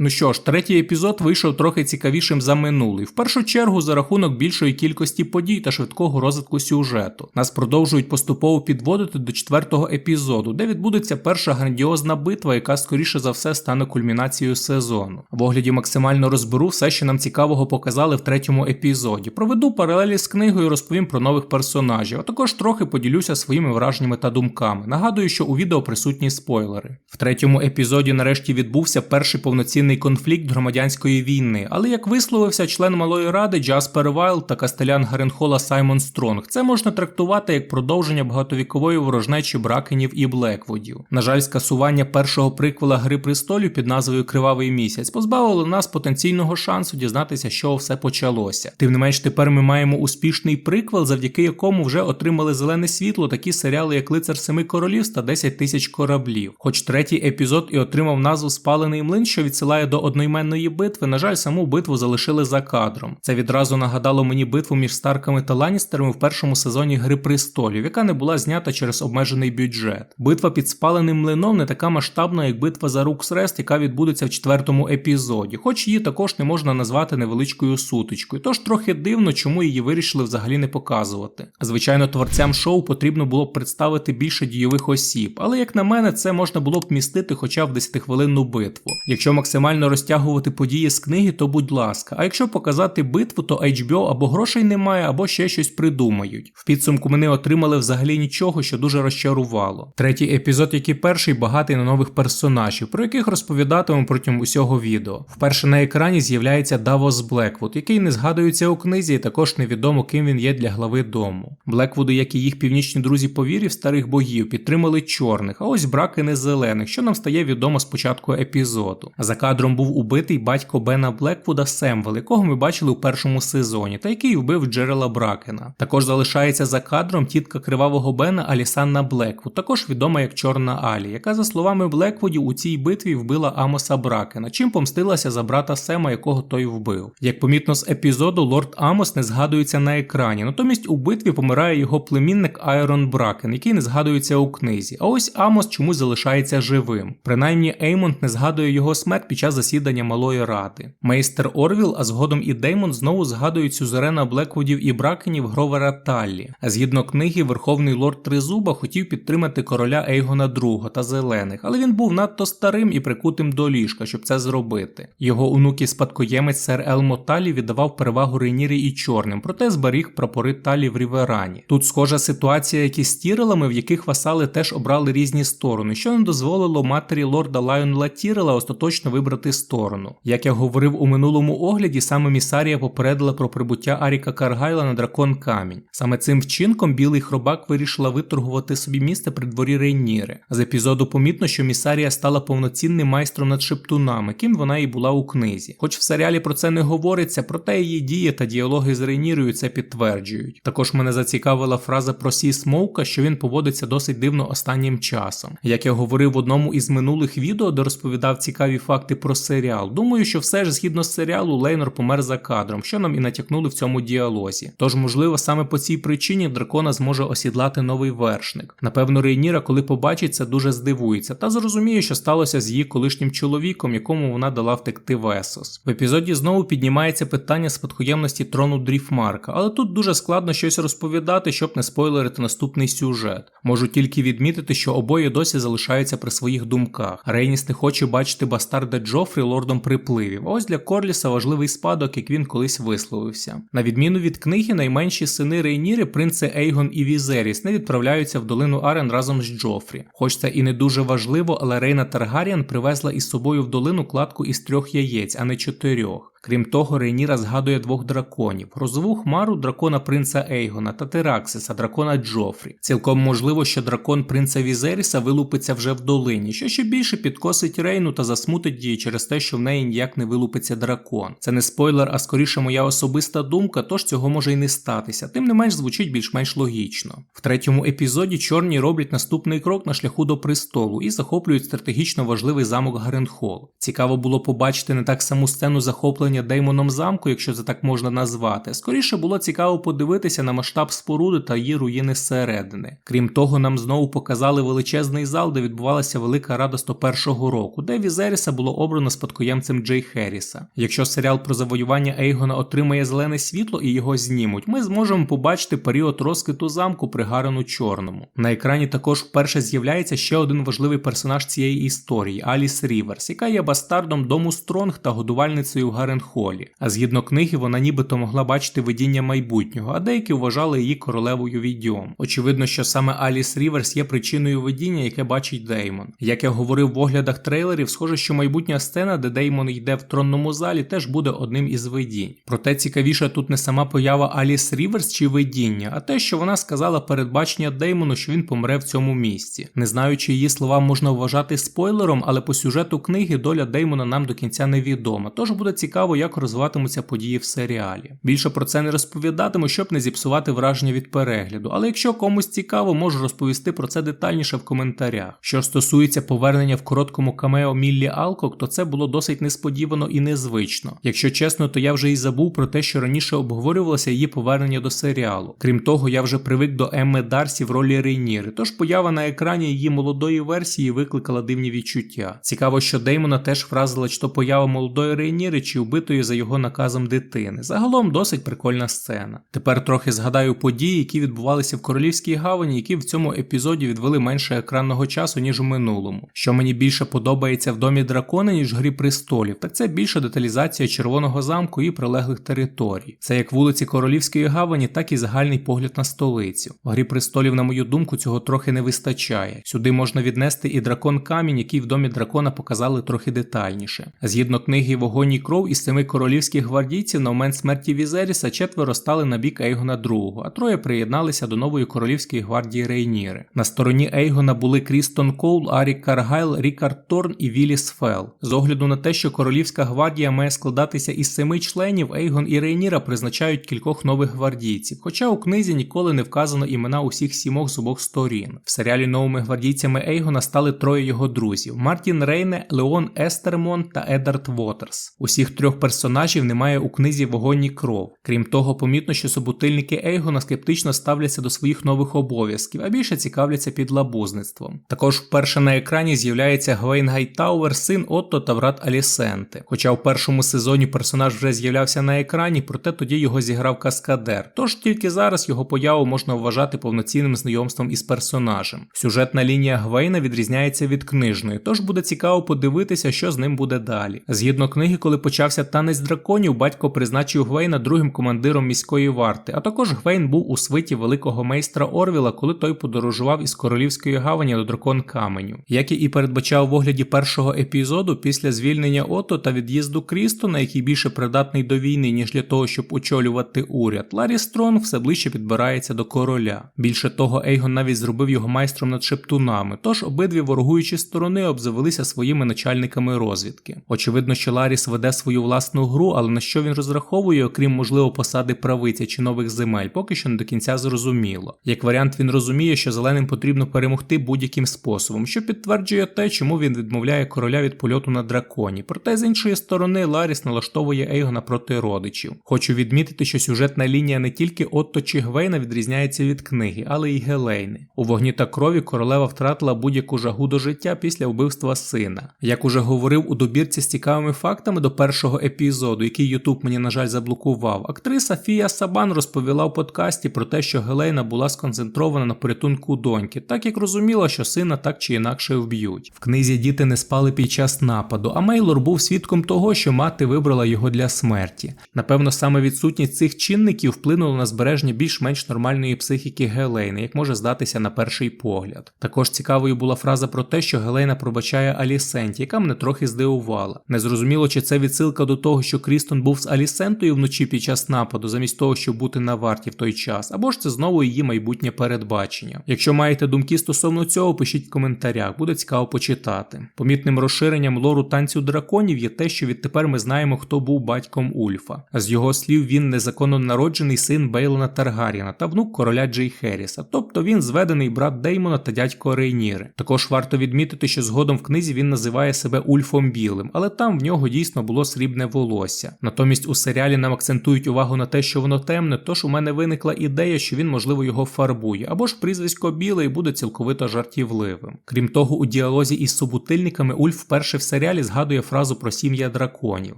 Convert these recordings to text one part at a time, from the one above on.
Ну що ж, третій епізод вийшов трохи цікавішим за минулий. В першу чергу за рахунок більшої кількості подій та швидкого розвитку сюжету. Нас продовжують поступово підводити до четвертого епізоду, де відбудеться перша грандіозна битва, яка скоріше за все стане кульмінацією сезону. В огляді максимально розберу все, що нам цікавого показали в третьому епізоді. Проведу паралелі з книгою, розповім про нових персонажів, а також трохи поділюся своїми враженнями та думками. Нагадую, що у відео присутні спойлери. В третьому епізоді нарешті відбувся перший повноцінний конфлікт громадянської війни, але як висловився член малої ради Джаспер Вайл та кастелян Гаренхола Саймон Стронг, це можна трактувати як продовження багатовікової ворожнечі Бракенів і Блеквудів. На жаль, скасування першого приквела Гри престолів під назвою Кривавий місяць позбавило нас потенційного шансу дізнатися, що все почалося. Тим не менш, тепер ми маємо успішний приквел, завдяки якому вже отримали зелене світло такі серіали, як Лицар Семи Королів та 10 тисяч кораблів. Хоч третій епізод і отримав назву Спалений млин, що відсилає до одноіменної битви. На жаль, саму битву залишили за кадром. Це відразу нагадало мені битву між Старками та Ланністерами в першому сезоні Гри престолів, яка не була знята через обмежений бюджет. Битва під спаленим млином не така масштабна, як битва за Руксрест, яка відбудеться в четвертому епізоді, хоч її також не можна назвати невеличкою сутичкою. Тож трохи дивно, чому її вирішили взагалі не показувати. Звичайно, творцям шоу потрібно було б представити більше дійових осіб, але як на мене, це можна було б містити хоча б 10-хвилинну битву. Якщо максимально розтягувати події з книги, то будь ласка. А якщо показати битву, то HBO або грошей немає, або ще щось придумають. В підсумку ми не отримали взагалі нічого, що дуже розчарувало. Третій епізод, як і перший, багатий на нових персонажів, про яких розповідатимемо протягом усього відео. Вперше на екрані з'являється Давос Блеквуд, який не згадується у книзі, і також невідомо, ким він є для глави дому. Блеквуди, як і їх північні друзі по вірі в старих богів, підтримали чорних, а ось браки не зелених, що нам стає відомо з початку епізоду. За кадром був убитий батько Бена Блеквуда Семвел, якого ми бачили у першому сезоні, та який вбив Джерела Бракена. Також залишається за кадром тітка кривавого Бена Алісанна Блеквуд, також відома як Чорна Алі, яка, за словами Блеквудів, у цій битві вбила Амоса Бракена, чим помстилася за брата Сема, якого той вбив. Як помітно з епізоду, лорд Амос не згадується на екрані, натомість у битві помирає його племінник Айрон Бракен, який не згадується у книзі. А ось Амос чомусь залишається живим. Принаймні Еймонд не згадує його смерть під час засідання малої ради. Мейстер Орвіл, а згодом і Деймон знову згадують сюзерена Блеквудів і Бракенів Гровера Таллі. Згідно книги, Верховний лорд Тризуба хотів підтримати короля Ейгона II та зелених, але він був надто старим і прикутим до ліжка, щоб це зробити. Його онук і спадкоємець сер Елмо Талі віддавав перевагу Рейнірі і чорним, проте зберіг прапори Талі в Ріверані. Тут схожа ситуація, як і з Тірелами, в яких васали теж обрали різні сторони, що не дозволило матері лорда Лайонла Тірела остаточно вибрати сторону. Як я говорив у минулому огляді, саме Місарія попередила про прибуття Аріка Каргайла на дракон камінь. Саме цим вчинком білий хробак вирішила виторгувати собі місце при дворі Рейніри. З епізоду помітно, що Місарія стала повноцінним майстром над шептунами, ким вона і була у книзі. Хоч в серіалі про це не говориться, проте її дії та діалоги з Рейнірою це підтверджують. Також мене зацікавила фраза про Сі Смоука, що він поводиться досить дивно останнім часом. Як я говорив в одному із минулих відео, де розповідав цікаві факти про серіал, думаю, що все ж згідно з серіалу Лейнор помер за кадром, що нам і натякнули в цьому діалозі. Тож, можливо, саме по цій причині дракона зможе осідлати новий вершник. Напевно, Рейніра, коли побачить це, дуже здивується та зрозуміє, що сталося з її колишнім чоловіком, якому вона дала втекти в Есос. В епізоді знову піднімається питання спадкоємності трону Дріфмарка, але тут дуже складно щось розповідати, щоб не спойлерити наступний сюжет. Можу тільки відмітити, що обоє досі залишаються при своїх думках. Рейніс не хоче бачити бастарда Джофрі лордом припливів. Ось для Корліса важливий спадок, як він колись висловився. На відміну від книги, найменші сини Рейніри, принци Ейгон і Візеріс, не відправляються в долину Арен разом з Джофрі. Хоч це і не дуже важливо, але Рейна Таргаріан привезла із собою в долину кладку із трьох яєць, а не чотирьох. Крім того, Рейніра згадує двох драконів: розову хмару дракона принца Ейгона та Тераксиса, дракона Джофрі. Цілком можливо, що дракон принца Візеріса вилупиться вже в долині, що ще більше підкосить Рейну та засмутить її через те, що в неї ніяк не вилупиться дракон. Це не спойлер, а скоріше моя особиста думка, тож цього може й не статися. Тим не менш звучить більш-менш логічно. В третьому епізоді чорні роблять наступний крок на шляху до престолу і захоплюють стратегічно важливий замок Гаренхол. Цікаво було побачити не так саму сцену захоплення оновлення Деймоном замку, якщо це так можна назвати. Скоріше було цікаво подивитися на масштаб споруди та її руїни зсередини. Крім того, нам знову показали величезний зал, де відбувалася велика рада 101-го року, де Візеріса було обрано спадкоємцем Джей Херріса. Якщо серіал про завоювання Ейгона отримає зелене світло і його знімуть, ми зможемо побачити період розквіту замку при Гарену Чорному. На екрані також вперше з'являється ще один важливий персонаж цієї історії Аліс Ріверс, яка є бастардом дому Стронг та годувальницею в Гаренхолі. А згідно книги, вона нібито могла бачити видіння майбутнього, а деякі вважали її королевою відьом. Очевидно, що саме Аліс Ріверс є причиною видіння, яке бачить Деймон. Як я говорив в оглядах трейлерів, схоже, що майбутня сцена, де Деймон йде в тронному залі, теж буде одним із видінь. Проте цікавіше тут не сама поява Аліс Ріверс чи видіння, а те, що вона сказала передбачення Деймону, що він помре в цьому місці. Не знаю, чи її слова можна вважати спойлером, але по сюжету книги доля Деймона нам до кінця невідома. Тож буде цікаво, як розвиватимуться події в серіалі. Більше про це не розповідатиму, щоб не зіпсувати враження від перегляду. Але якщо комусь цікаво, можу розповісти про це детальніше в коментарях. Що стосується повернення в короткому камео Міллі Алкок, то це було досить несподівано і незвично. Якщо чесно, то я вже й забув про те, що раніше обговорювалося її повернення до серіалу. Крім того, я вже привик до Емми Дарсі в ролі Рейніри, тож поява на екрані її молодої версії викликала дивні відчуття. Цікаво, що Деймона теж вразила чи то поява молодої Рейніри, чи вбитої за його наказом дитини. Загалом досить прикольна сцена. Тепер трохи згадаю події, які відбувалися в королівській гавані, які в цьому епізоді відвели менше екранного часу, ніж у минулому. Що мені більше подобається в домі дракона, ніж грі престолів, так це більше деталізація червоного замку і прилеглих територій. Це як вулиці Королівської гавані, так і загальний погляд на столицю. В грі престолів, на мою думку, цього трохи не вистачає. Сюди можна віднести і дракон камінь, який в домі дракона показали трохи детальніше. Згідно книги Вогонь і кров із семи королівських гвардійців на момент смерті Візеріса четверо стали на бік Ейгона II, а троє приєдналися до нової королівської гвардії Рейніри. На стороні Ейгона були Крістон Коул, Арік Каргайл, Рікард Торн і Віліс Фел. З огляду на те, що королівська гвардія має складатися із семи членів, Ейгон і Рейніра призначають кількох нових гвардійців. Хоча у книзі ніколи не вказано імена усіх сімох з обох сторін. В серіалі новими гвардійцями Ейгона стали троє його друзів: Мартін Рейне, Леон Естермон та Едард Вотерс. Усіх трьох персонажів немає у книзі Вогонь і кров. Крім того, помітно, що собутильники Ейгона скептично ставляться до своїх нових обов'язків, а більше цікавляться підлабузництвом. Також вперше на екрані з'являється Гвейн Гайтауер, син Отто та брат Алісенти. Хоча в першому сезоні персонаж вже з'являвся на екрані, проте тоді його зіграв Каскадер. Тож тільки зараз його появу можна вважати повноцінним знайомством із персонажем. Сюжетна лінія Гвейна відрізняється від книжної, тож буде цікаво подивитися, що з ним буде далі. Згідно книги, коли почався танець драконів, батько призначив Гвейна другим командиром міської варти, а також Гвейн був у свиті великого майстра Орвіла, коли той подорожував із королівської гавані до дракон каменю. Як і передбачав в огляді першого епізоду, після звільнення Ото та від'їзду Крістона, який більше придатний до війни, ніж для того, щоб очолювати уряд, Ларі Стронг все ближче підбирається до короля. Більше того, Ейгон навіть зробив його майстром над шептунами, тож обидві ворогуючі сторони обзавелися своїми начальниками розвідки. Очевидно, що Ларіс веде свою власну гру, але на що він розраховує, окрім можливо посади правиця чи нових земель, поки що не до кінця зрозуміло. Як варіант, він розуміє, що зеленим потрібно перемогти будь-яким способом, що підтверджує те, чому він відмовляє короля від польоту на драконі. Проте з іншої сторони Ларіс налаштовує Ейгона проти родичів. Хочу відмітити, що сюжетна лінія не тільки Отто чи Гвейна відрізняється від книги, але й Гелейни. У вогні та крові королева втратила будь-яку жагу до життя після вбивства сина. Як уже говорив у добірці з цікавими фактами до першого епізоду, який Ютуб мені, на жаль, заблокував, актриса Фія Сабан розповіла в подкасті про те, що Гелейна була сконцентрована на порятунку доньки, так як розуміла, що сина так чи інакше вб'ють. В книзі діти не спали під час нападу, а Мейлор був свідком того, що мати вибрала його для смерті. Напевно, саме відсутність цих чинників вплинула на збереження більш-менш нормальної психіки Гелейни, як може здатися на перший погляд. Також цікавою була фраза про те, що Гелейна пробачає Алісенті, яка мене трохи здивувала. Незрозуміло, чи це відсилка до того, що Крістон був з Алісентою вночі під час нападу, замість того, щоб бути на варті в той час, або ж це знову її майбутнє передбачення. Якщо маєте думки стосовно цього, пишіть в коментарях, буде цікаво почитати. Помітним розширенням лору танцю драконів є те, що відтепер ми знаємо, хто був батьком Ульфа. З його слів, він незаконно народжений син Бейлона Таргаріна та внук короля Джей Херріса, тобто він зведений брат Деймона та дядько Рейніри. Також варто відмітити, що згодом в книзі він називає себе Ульфом Білим, але там в нього дійсно було срібне блакитне волосся. Натомість у серіалі нам акцентують увагу на те, що воно темне, тож у мене виникла ідея, що він, можливо, його фарбує, або ж прізвисько біле і буде цілковито жартівливим. Крім того, у діалозі із собутильниками Ульф вперше в серіалі згадує фразу про сім'я драконів.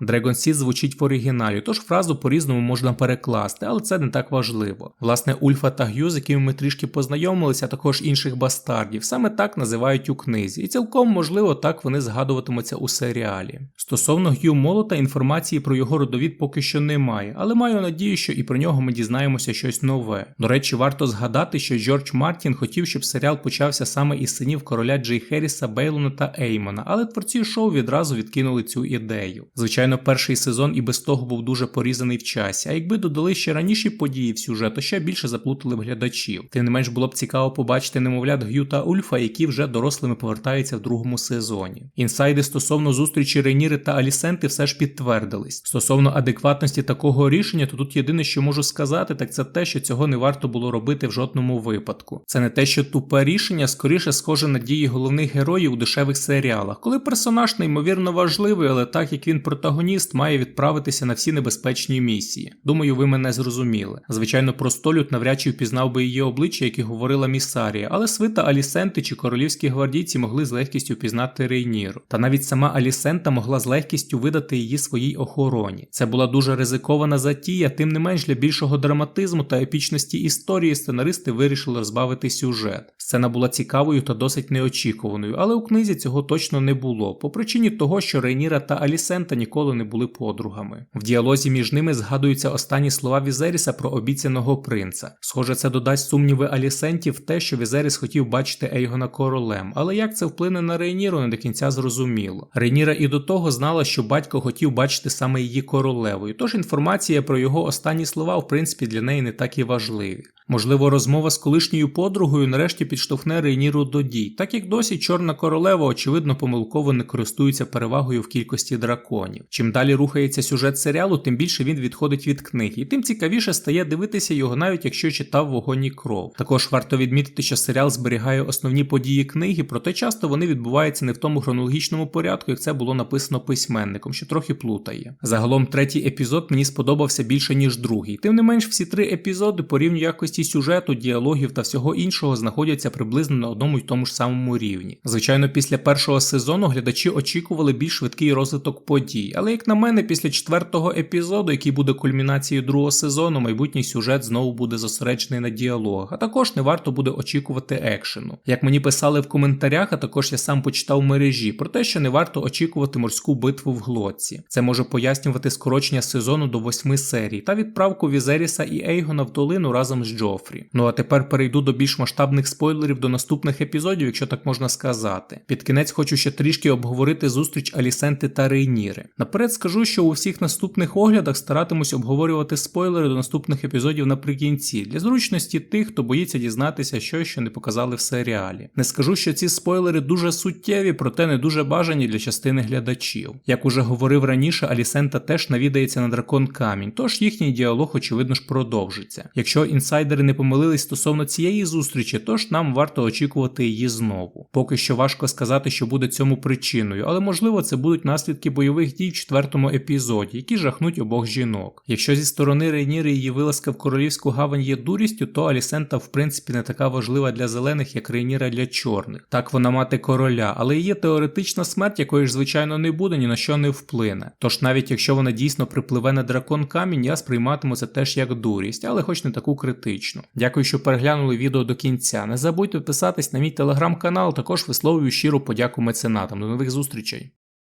Dragon Seed звучить в оригіналі, тож фразу по-різному можна перекласти, але це не так важливо. Власне, Ульфа та Г'ю, з якими ми трішки познайомилися, а також інших бастардів, саме так називають у книзі, і цілком можливо так вони згадуватимуться у серіалі. Стосовно Г'ю Молота, інформації про його родовід поки що немає, але маю надію, що і про нього ми дізнаємося щось нове. До речі, варто згадати, що Джордж Мартін хотів, щоб серіал почався саме із синів короля Джей Херріса, Бейлона та Еймона, але творці шоу відразу відкинули цю ідею. Звичайно, перший сезон і без того був дуже порізаний в часі, а якби додали ще раніші події в сюжет, то ще більше заплутали б глядачів. Тим не менш було б цікаво побачити немовлят Г'ю та Ульфа, які вже дорослими повертаються в другому сезоні. Інсайди стосовно зустрічі Рейніри та Алісенти все ж підтвердились. Стосовно адекватності такого рішення, то тут єдине, що можу сказати, так це те, що цього не варто було робити в жодному випадку. Це не те, що тупе рішення скоріше схоже на дії головних героїв у дешевих серіалах, коли персонаж неймовірно важливий, але так як він протагоніст, має відправитися на всі небезпечні місії. Думаю, ви мене зрозуміли. Звичайно, простолюд навряд чи впізнав би її обличчя, як і говорила місарія, але свита Алісенти чи королівські гвардійці могли з легкістю впізнати Рейніру. Та навіть сама Алісента могла з легкістю видати її своїй охороні. Це була дуже ризикована затія, тим не менш для більшого драматизму та епічності історії сценаристи вирішили розбавити сюжет. Сцена була цікавою та досить неочікуваною, але у книзі цього точно не було, по причині того, що Рейніра та Алісента ніколи не були подругами. В діалозі між ними згадуються останні слова Візеріса про обіцяного принца. Схоже, це додасть сумніви Алісенті в те, що Візеріс хотів бачити Ейгона королем, але як це вплине на Рейніру, не до кінця зрозуміло. Рейніра і до того знала, що батько хотів бачити саме її королевою, тож інформація про його останні слова, в принципі, для неї не так і важливі. Можливо, розмова з колишньою подругою нарешті підштовхне Рейніру до дій, так як досі Чорна королева, очевидно, помилково не користується перевагою в кількості драконів. Чим далі рухається сюжет серіалу, тим більше він відходить від книги, і тим цікавіше стає дивитися його, навіть якщо читав вогонь і кров. Також варто відмітити, що серіал зберігає основні події книги, проте часто вони відбуваються не в тому хронологічному порядку, як це було написано письменником, що трохи плутає. Загалом третій епізод мені сподобався більше ніж другий. Тим не менш, всі три епізоди по рівню якості сюжету, діалогів та всього іншого знаходяться приблизно на одному й тому ж самому рівні. Звичайно, після першого сезону глядачі очікували більш швидкий розвиток подій, але як на мене, після четвертого епізоду, який буде кульмінацією другого сезону, майбутній сюжет знову буде зосереджений на діалогах, а також не варто буде очікувати екшену. Як мені писали в коментарях, а також я сам почитав мережі про те, що не варто очікувати морську битву в глотці. Це може пояснювати скорочення сезону до восьми серій та відправку Візеріса і Ейгона в долину разом з Джофрі. Ну а тепер перейду до більш масштабних спойлерів до наступних епізодів, якщо так можна сказати. Під кінець хочу ще трішки обговорити зустріч Алісенти та Рейніри. Наперед скажу, що у всіх наступних оглядах старатимусь обговорювати спойлери до наступних епізодів наприкінці, для зручності тих, хто боїться дізнатися щось, що не показали в серіалі. Не скажу, що ці спойлери дуже суттєві, проте не дуже бажані для частини глядачів. Як уже говорив раніше, Алісента теж навідається на дракон камінь, тож їхній діалог, очевидно ж, продовжиться. Якщо інсайдери не помилились стосовно цієї зустрічі, тож нам варто очікувати її знову. Поки що важко сказати, що буде цьому причиною, але можливо це будуть наслідки бойових дій в четвертому епізоді, які жахнуть обох жінок. Якщо зі сторони Рейніри її вилазка в королівську гавань є дурістю, то Алісента в принципі не така важлива для зелених, як Рейніра для чорних. Так вона мати короля, але її теоретична смерть, якої ж звичайно не буде, ні на що не вплине. Тож навіть якщо вона дійсно припливе на дракон камінь, я сприйматиму це теж як дурість, але хоч не таку критичну. Дякую, що переглянули відео до кінця. Не забудьте підписатись на мій телеграм-канал, також висловлюю щиру подяку меценатам. До нових зустрічей.